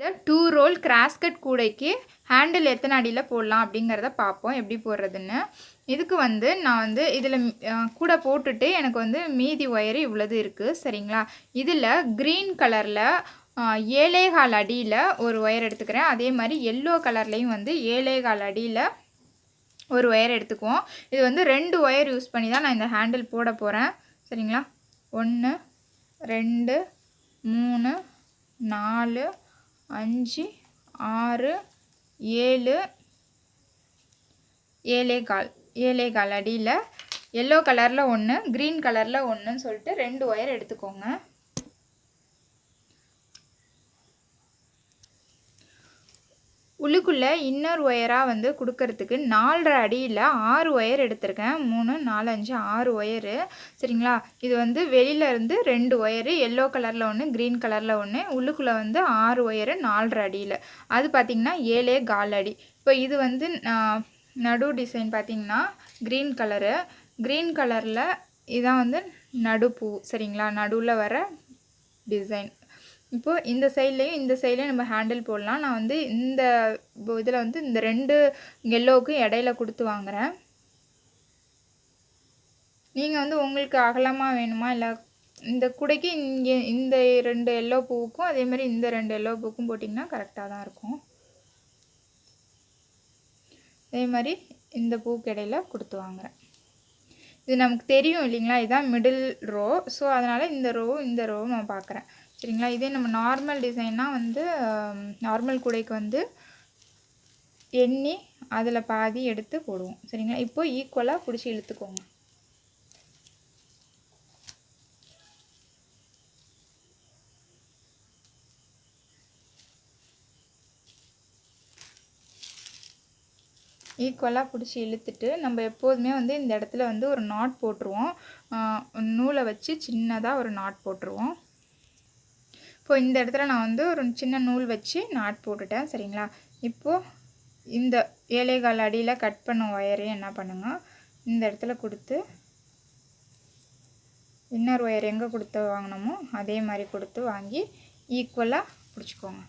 இந்த two roll crosscut கூடைக்கு handle எத்தனை அடியில் போடலாம் அப்படிங்கிறத பார்ப்போம். எப்படி போடுறதுன்னு. இதுக்கு வந்து நான் வந்து இதில் கூட போட்டுட்டு எனக்கு வந்து மீதி ஒயரு இவ்வளவு இருக்குது சரிங்களா? இதில் க்ரீன் கலரில் ஏழேகால் அடியில் ஒரு ஒயர் எடுத்துக்கிறேன். அதே மாதிரி எல்லோ கலர்லேயும் வந்து ஏழேகால் அடியில் ஒரு ஒயர் எடுத்துக்குவோம். இது வந்து ரெண்டு ஒயர் யூஸ் பண்ணி தான் நான் இந்த ஹேண்டில் போட போகிறேன் சரிங்களா? ஒன்று ரெண்டு மூணு நாலு அஞ்சு ஆறு ஏழு ஏழே கால் ஏழே கால் அடியில் எல்லோ கலரில் ஒன்று க்ரீன் கலரில் ஒன்றுன்னு சொல்லிட்டு ரெண்டு ஒயர் எடுத்துக்கோங்க. உள்ளுக்குள்ளே இன்னர் ஒயராக வந்து கொடுக்கறதுக்கு நாலரை அடியில் ஆறு ஒயர் எடுத்திருக்கேன். மூணு நாலு அஞ்சு ஆறு ஒயரு. சரிங்களா? இது வந்து வெளியில இருந்து ரெண்டு ஒயரு. எல்லோ கலரில் ஒன்று க்ரீன் கலரில் ஒன்று உள்ளுக்குள்ளே வந்து ஆறு ஒயரு நாலரை அடியில். அது பார்த்திங்கன்னா ஏழே கால் அடி. இப்போ இது வந்து நடு டிசைன் பார்த்திங்கன்னா க்ரீன் கலரு க்ரீன் கலரில் இதான் வந்து நடுப்பூ. சரிங்களா? நடுவில் வர டிசைன் இப்போது இந்த சைட்லேயும் இந்த சைட்லேயும் நம்ம ஹேண்டில் போடலாம். நான் வந்து இந்த இதில் வந்து இந்த ரெண்டு எல்லோவுக்கும் இடையில கொடுத்து வாங்குறேன். நீங்கள் வந்து உங்களுக்கு அகலமாக வேணுமா? இல்லை இந்த குடைக்கு இங்கே இந்த ரெண்டு எல்லோ பூவுக்கும் அதே மாதிரி இந்த ரெண்டு எல்லோ பூவுக்கும் போட்டிங்கன்னா கரெக்டாக தான் இருக்கும். அதே மாதிரி இந்த பூக்கு இடையில கொடுத்து வாங்குறேன். இது நமக்கு தெரியும் இல்லைங்களா? இதுதான் மிடில் ரோ ஸோ அதனால் இந்த ரோவும் இந்த ரோவும் நான் பார்க்குறேன். சரிங்களா? இதே நம்ம நார்மல் டிசைன்னா வந்து நார்மல் கூடைக்கு வந்து எண்ணி அதில் பாதி எடுத்து போடுவோம். சரிங்களா? இப்போ ஈக்குவலாக பிடிச்சி இழுத்துக்கோங்க. ஈக்குவலாக பிடிச்சி இழுத்துட்டு நம்ம எப்போதுமே வந்து இந்த இடத்துல வந்து ஒரு நாட் போட்டுருவோம். நூலை வச்சு சின்னதாக ஒரு நாட் போட்டுருவோம். இப்போ இந்த இடத்துல நான் வந்து ஒரு சின்ன நூல் வச்சு நாட் போட்டுட்டேன் சரிங்களா? இப்போது இந்த ஏழைகால் அடியில் கட் பண்ண ஒயரையும் என்ன பண்ணுங்க? இந்த இடத்துல கொடுத்து இன்னர் ஒயர் எங்கே கொடுத்து வாங்கினோமோ அதே மாதிரி கொடுத்து வாங்கி ஈக்குவலாக பிடிச்சிக்கோங்க.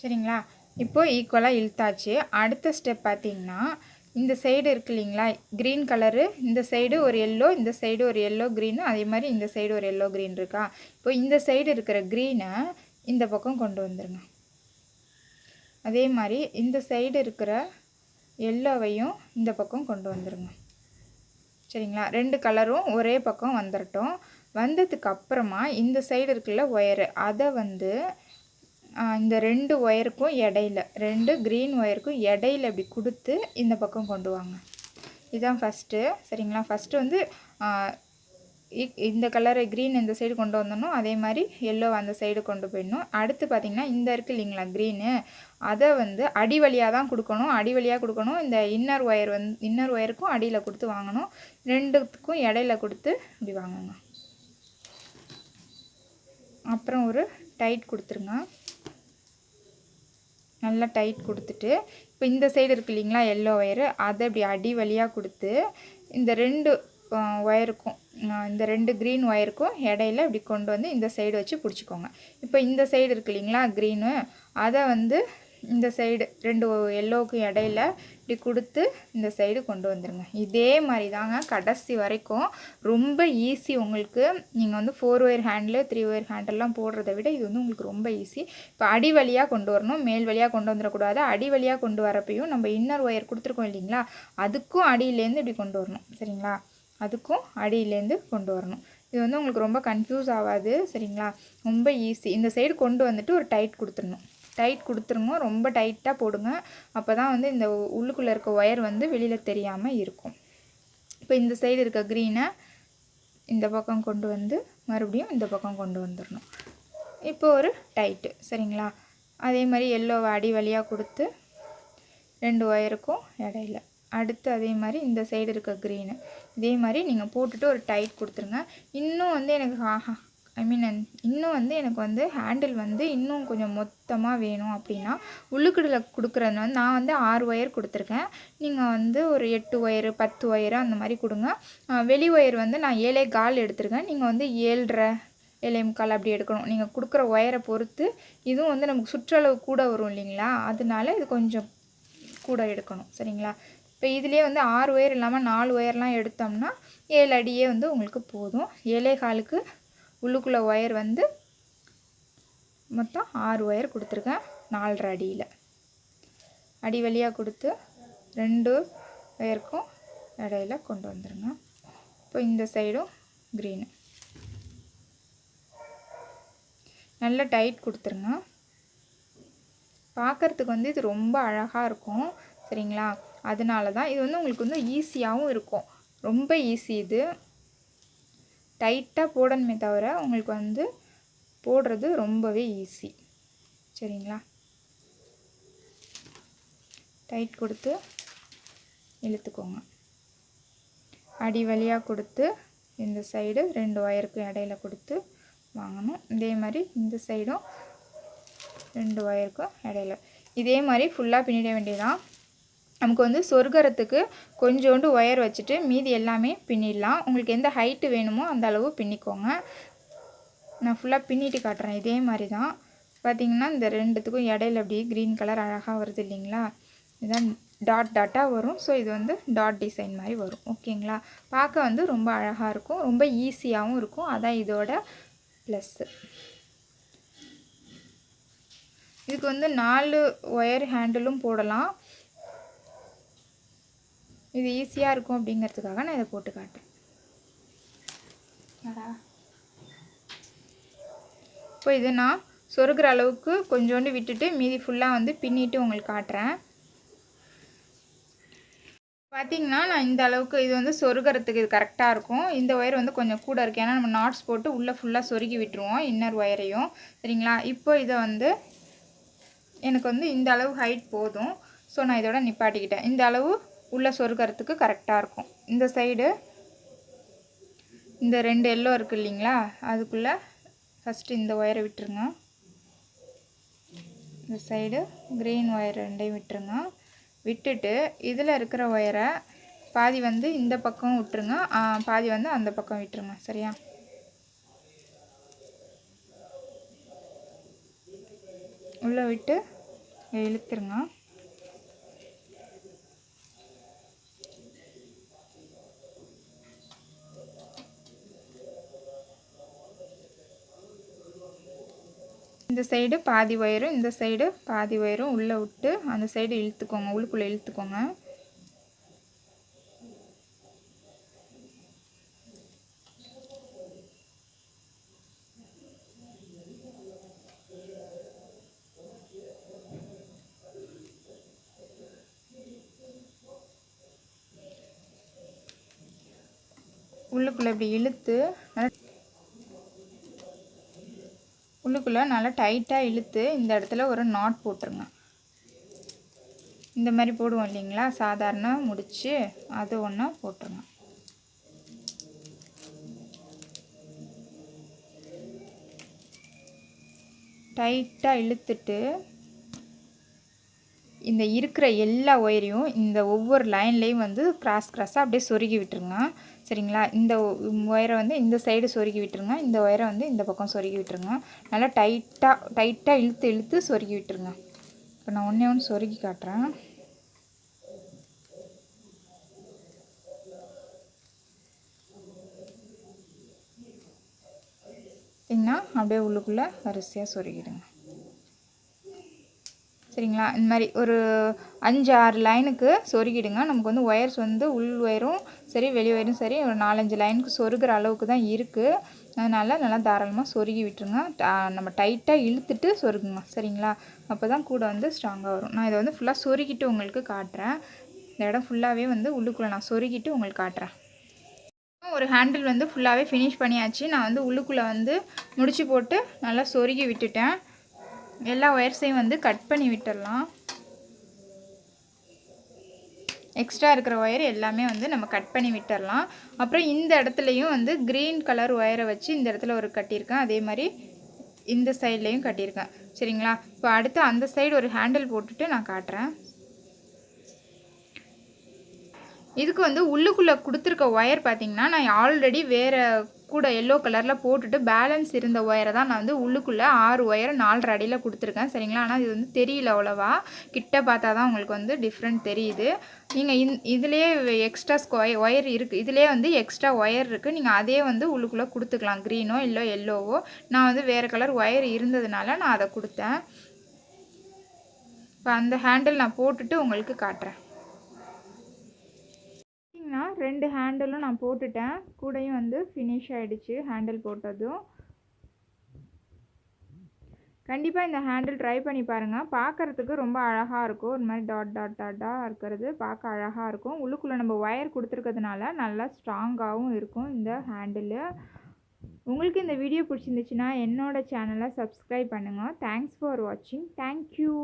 சரிங்களா? இப்போ ஈக்குவலாக இழுத்தாச்சு. அடுத்த ஸ்டெப் பார்த்தீங்கன்னா இந்த சைடு இருக்கு இல்லைங்களா? க்ரீன் கலரு இந்த சைடு ஒரு எல்லோ இந்த சைடு ஒரு எல்லோ க்ரீனு அதே மாதிரி இந்த சைடு ஒரு எல்லோ க்ரீன் இருக்கா? இப்போ இந்த சைடு இருக்கிற க்ரீனை இந்த பக்கம் கொண்டு வந்துடுங்க அதே மாதிரி இந்த சைடு இருக்கிற எல்லோவையும் இந்த பக்கம் கொண்டு வந்துடுங்க சரிங்களா? ரெண்டு கலரும் ஒரே பக்கம் வந்துடட்டும் வந்ததுக்கு அப்புறமா இந்த சைடு இருக்குல்ல ஒயரு அதை வந்து இந்த ரெண்டு ஒயருக்கும் இடையில ரெண்டு க்ரீன் ஒயருக்கும் இடையில இப்படி கொடுத்து இந்த பக்கம் கொண்டு வாங்க. இதுதான் ஃபஸ்ட்டு சரிங்களா? ஃபஸ்ட்டு வந்து இந்த கலரை க்ரீன் இந்த சைடு கொண்டு வந்தணும் அதே மாதிரி எல்லோ அந்த சைடு கொண்டு போயிடணும். அடுத்து பார்த்திங்கன்னா இந்த இருக்குது இல்லைங்களா க்ரீனு அதை வந்து அடி வழியாக தான் கொடுக்கணும். அடி வழியாக கொடுக்கணும். இந்த இன்னர் ஒயர் வந்து இன்னர் ஒயருக்கும் அடியில் கொடுத்து வாங்கணும். ரெண்டுத்துக்கும் இடையில கொடுத்து இப்படி வாங்குங்க. அப்புறம் ஒரு டைட் கொடுத்துருங்க. நல்லா டைட் கொடுத்துட்டு இப்போ இந்த சைடு இருக்கு இல்லைங்களா எல்லோ ஒயரு அதை இப்படி அடி வழியாக கொடுத்து இந்த ரெண்டு ஒயருக்கும் இந்த ரெண்டு க்ரீன் ஒயருக்கும் இடையில இப்படி கொண்டு வந்து இந்த சைடு வச்சு பிடிச்சிக்கோங்க. இப்போ இந்த சைடு இருக்கு இல்லைங்களா க்ரீனு அதை வந்து இந்த சைடு ரெண்டு எல்லோவுக்கும் இடையில இப்படி கொடுத்து இந்த சைடு கொண்டு வந்துடுங்க இதே மாதிரி தாங்க கடைசி வரைக்கும் ரொம்ப ஈஸி உங்களுக்கு நீங்கள் வந்து four wire handle three wire ஹேண்டெல்லாம் போடுறத விட இது வந்து உங்களுக்கு ரொம்ப ஈஸி இப்போ அடி வழியாக கொண்டு வரணும் மேல் வழியாக கொண்டு வந்துடக்கூடாது. அடி வழியாக கொண்டு வரப்பையும் நம்ம இன்னர் ஒயர் கொடுத்துருக்கோம் இல்லைங்களா? அதுக்கும் அடியிலேருந்து இப்படி கொண்டு வரணும். சரிங்களா? அதுக்கும் அடியிலேருந்து கொண்டு வரணும். இது வந்து உங்களுக்கு ரொம்ப கன்ஃபியூஸ் ஆகாது. சரிங்களா? ரொம்ப ஈஸி இந்த சைடு கொண்டு வந்துட்டு ஒரு டைட் கொடுத்துடணும். டைட் கொடுத்துருங்க. ரொம்ப டைட்டாக போடுங்க. அப்போ தான் வந்து இந்த உள்ளுக்குள்ளே இருக்க ஒயர் வந்து வெளியில் தெரியாமல் இருக்கும். இப்போ இந்த சைடு இருக்க க்ரீனை இந்த பக்கம் கொண்டு வந்து மறுபடியும் இந்த பக்கம் கொண்டு வந்துடணும் இப்போ ஒரு டைட்டு சரிங்களா? அதே மாதிரி எல்லோவை அடி வழியாக கொடுத்து ரெண்டு ஒயருக்கும் இடையில. அடுத்து அதே மாதிரி இந்த சைடு இருக்க க்ரீனு இதே மாதிரி நீங்கள் போட்டுட்டு ஒரு டைட் கொடுத்துருங்க. இன்னும் வந்து எனக்கு ஐ மீன் இன்னும் வந்து எனக்கு வந்து ஹேண்டில் வந்து இன்னும் கொஞ்சம் மொத்தமாக வேணும் அப்படின்னா உள்ளுக்குடில் கொடுக்குறது வந்து நான் வந்து ஆறு ஒயர் கொடுத்துருக்கேன். நீங்கள் வந்து ஒரு எட்டு ஒயரு பத்து ஒயரு அந்த மாதிரி கொடுங்க. வெளி ஒயர் வந்து நான் ஏழே கால் எடுத்திருக்கேன். நீங்கள் வந்து ஏழ்ரை ஏழே முக்கால் அப்படி எடுக்கணும். நீங்கள் கொடுக்குற ஒயரை பொறுத்து இதுவும் வந்து நமக்கு சுற்றளவு கூட வரும் இல்லைங்களா? அதனால இது கொஞ்சம் கூட எடுக்கணும். சரிங்களா? இப்போ இதுலேயே வந்து ஆறு ஒயர் இல்லாமல் நாலு ஒயர்லாம் எடுத்தோம்னா ஏழு அடியே வந்து உங்களுக்கு போதும். ஏழே காலுக்கு உள்ளுக்குள்ளே ஒயர் வந்து மொத்தம் ஆறு ஒயர் கொடுத்துருக்கேன். நாலரை அடியில். அடி வழியாக கொடுத்து ரெண்டு ஒயருக்கும் இடையில கொண்டு வந்துடுங்க இப்போ இந்த சைடும் க்ரீனு நல்ல டைட் கொடுத்துருங்க. பார்க்குறதுக்கு வந்து இது ரொம்ப அழகாக இருக்கும். சரிங்களா? அதனால தான் இது வந்து உங்களுக்கு வந்து ஈஸியாகவும் இருக்கும். ரொம்ப ஈஸி இது. டைட்டாக போடணுமே தவிர உங்களுக்கு வந்து போடுறது ரொம்பவே ஈஸி சரிங்களா? டைட் கொடுத்து இழுத்துக்கோங்க. அடி வழியாக கொடுத்து இந்த சைடு ரெண்டு ஒயருக்கு இடையில கொடுத்து வாங்கணும். இதே மாதிரி இந்த சைடும் ரெண்டு ஒயருக்கும் இடையில. இதே மாதிரி ஃபுல்லாக பின்னிட வேண்டியதான் நமக்கு வந்து சொருகிறதுக்கு கொஞ்சோண்டு ஒயர் வச்சுட்டு மீதி எல்லாமே பின்னிடலாம். உங்களுக்கு எந்த ஹைட்டு வேணுமோ அந்த அளவு பின்னிக்கோங்க. நான் ஃபுல்லாக பின்னிட்டு காட்டுறேன். இதே மாதிரி தான். பார்த்தீங்கன்னா இந்த ரெண்டுத்துக்கும் இடையில அப்படியே க்ரீன் கலர் அழகாக வருது இல்லைங்களா? இதுதான் டாட் டாட்டாக வரும். ஸோ இது வந்து டாட் டிசைன் மாதிரி வரும். ஓகேங்களா? பார்க்க வந்து ரொம்ப அழகாக இருக்கும். ரொம்ப ஈஸியாகவும் இருக்கும். அதான் இதோட ப்ளஸ்ஸு இதுக்கு வந்து நாலு ஒயர் ஹேண்டிலும் போடலாம். இது ஈஸியாக இருக்கும் அப்படிங்கிறதுக்காக நான் இதை போட்டு காட்டுறேன். இப்போ இது நான் சொருகிற அளவுக்கு கொஞ்சோண்டு விட்டுட்டு மீதி ஃபுல்லாக வந்து பின்னிட்டு உங்களுக்கு காட்டுறேன். பார்த்தீங்கன்னா நான் இந்த அளவுக்கு இது வந்து சொருகிறதுக்கு இது கரெக்டாக இருக்கும். இந்த ஒயர் வந்து கொஞ்சம் கூட இருக்குது ஏன்னா நம்ம நாட்ஸ் போட்டு உள்ளே ஃபுல்லாக சொருகி விட்டுருவோம் இன்னர் ஒயரையும் சரிங்களா? இப்போ இதை வந்து எனக்கு வந்து இந்த அளவு ஹைட் போதும். ஸோ நான் இதோட நிப்பாட்டிக்கிட்டேன். இந்த அளவு உள்ளே சொருகிறதுக்கு கரெக்டாக இருக்கும். இந்த சைடு இந்த ரெண்டு எல்லோ இருக்குது இல்லைங்களா? அதுக்குள்ளே ஃபஸ்ட்டு இந்த ஒயரை விட்டுருங்க. இந்த சைடு க்ரீன் ஒயர் ரெண்டையும் விட்டுருங்க. விட்டுட்டு இதில் இருக்கிற ஒயரை பாதி வந்து இந்த பக்கம் விட்டுருங்க. பாதி வந்து அந்த பக்கம் விட்டுருங்க. சரியா? உள்ளே விட்டு இழுத்துருங்க. இந்த சைடு பாதி ஒயரும் இந்த சைடு பாதி ஒயரும் உள்ளே விட்டு அந்த சைடு இழுத்துக்கோங்க. உள்ளுக்குள்ளே இழுத்துக்கோங்க. உள்ளுக்குள்ளே இப்படி இழுத்து நல்லா நல்லா டைட்டாக இழுத்து இந்த இடத்துல ஒரு நாட் போட்டுருங்க. இந்த மாதிரி போடுவோம் இல்லைங்களா? சாதாரண முடித்து அது ஒன்று போட்டுருங்க. டைட்டாக இழுத்துட்டு இந்த இருக்கிற எல்லா ஒயரையும் இந்த ஒவ்வொரு லைன்லேயும் வந்து கிராஸ் கிராஸாக அப்படியே சொருகி விட்டுருங்க. சரிங்களா? இந்த ஒயரை வந்து இந்த சைடு சொருகி விட்டுருங்க. இந்த ஒயரை வந்து இந்த பக்கம் சொருகி விட்டுருங்க. நல்லா டைட்டாக டைட்டாக இழுத்து இழுத்து சொருகி விட்டுருங்க. இப்போ நான் ஒன்றே ஒன்று சொருகி காட்டுறேன். பார்த்தீங்கன்னா அப்படியே உள்ளுக்குள்ளே வரிசையாக சொருகிடுங்க. சரிங்களா? இந்த மாதிரி ஒரு அஞ்சு ஆறு லைனுக்கு சொருகிடுங்க. நமக்கு வந்து ஒயர்ஸ் வந்து உள் ஒயரும் சரி வெளி ஒயரும் சரி ஒரு நாலஞ்சு லைனுக்கு சொருகிற அளவுக்கு தான் இருக்குது அதனால் நல்லா தாராளமாக சொருகி விட்டுருங்க. நம்ம டைட்டாக இழுத்துட்டு சொருகுங்க. சரிங்களா? அப்போ தான் கூட வந்து ஸ்ட்ராங்காக வரும். நான் இதை வந்து ஃபுல்லாக சொருகிட்டு உங்களுக்கு காட்டுறேன். இந்த இடம் ஃபுல்லாகவே வந்து உள்ளுக்குள்ளே நான் சொருகிட்டு உங்களுக்கு காட்டுறேன். ஒரு ஹேண்டில் வந்து ஃபுல்லாகவே ஃபினிஷ் பண்ணியாச்சு. நான் வந்து உள்ளுக்குள்ளே வந்து முடிச்சு போட்டு நல்லா சொருகி விட்டுட்டேன். எல்லா ஒயர்ஸையும் வந்து கட் பண்ணி விட்டுடலாம். எக்ஸ்ட்ரா இருக்கிற ஒயர் எல்லாமே வந்து நம்ம கட் பண்ணி விட்டுடலாம். அப்புறம் இந்த இடத்துலையும் வந்து க்ரீன் கலர் ஒயரை வச்சு இந்த இடத்துல ஒரு கட்டியிருக்கேன். அதே மாதிரி இந்த சைட்லேயும் கட்டியிருக்கேன். சரிங்களா? இப்போ அடுத்து அந்த சைடு ஒரு ஹேண்டில் போட்டுட்டு நான் காட்டுறேன். இதுக்கு வந்து உள்ளுக்குள்ளே கொடுத்துருக்க ஒயர் பார்த்திங்கன்னா நான் ஆல்ரெடி வேறு கூட எல்லோ கலரில் போட்டுட்டு பேலன்ஸ் இருந்த ஒயரை தான் நான் வந்து உள்ளுக்குள்ளே ஆறு ஒயரை நாலரை அடியில் கொடுத்துருக்கேன். சரிங்களா? ஆனால் இது வந்து தெரியல அவ்வளோவா. கிட்ட பார்த்தா தான் உங்களுக்கு வந்து டிஃப்ரெண்ட் தெரியுது. நீங்கள் இந் இதுலேயே எக்ஸ்ட்ரா ஸ்கொய ஒயர் இருக்குது இதுலேயே வந்து எக்ஸ்ட்ரா ஒயர் இருக்குது நீங்கள் அதே வந்து உள்ளுக்குள்ளே கொடுத்துக்கலாம். க்ரீனோ இல்லை எல்லோவோ நான் வந்து வேறு கலர் ஒயர் இருந்ததுனால நான் அதை கொடுத்தேன். இப்போ அந்த ஹேண்டில் நான் போட்டுட்டு உங்களுக்கு காட்டுறேன். பார்த்தீங்கன்னா ரெண்டு ஹேண்டிலும் நான் போட்டுட்டேன். கூடையும் வந்து ஃபினிஷ் ஆகிடுச்சு ஹேண்டில் போட்டதும். கண்டிப்பாக இந்த ஹேண்டில் ட்ரை பண்ணி பாருங்கள் பார்க்குறதுக்கு ரொம்ப அழகாக இருக்கும். ஒரு மாதிரி டாட் டாட் டாட்டாக இருக்கிறது. பார்க்க அழகாக இருக்கும். உள்ளுக்குள்ளே நம்ம ஒயர் கொடுத்துருக்கிறதுனால நல்லா ஸ்ட்ராங்காகவும் இருக்கும் இந்த ஹேண்டிலு உங்களுக்கு இந்த வீடியோ பிடிச்சிருந்துச்சுன்னா என்னோடய சேனலை சப்ஸ்கிரைப் பண்ணுங்கள் தேங்க்ஸ் ஃபார் வாட்சிங் தேங்க்யூ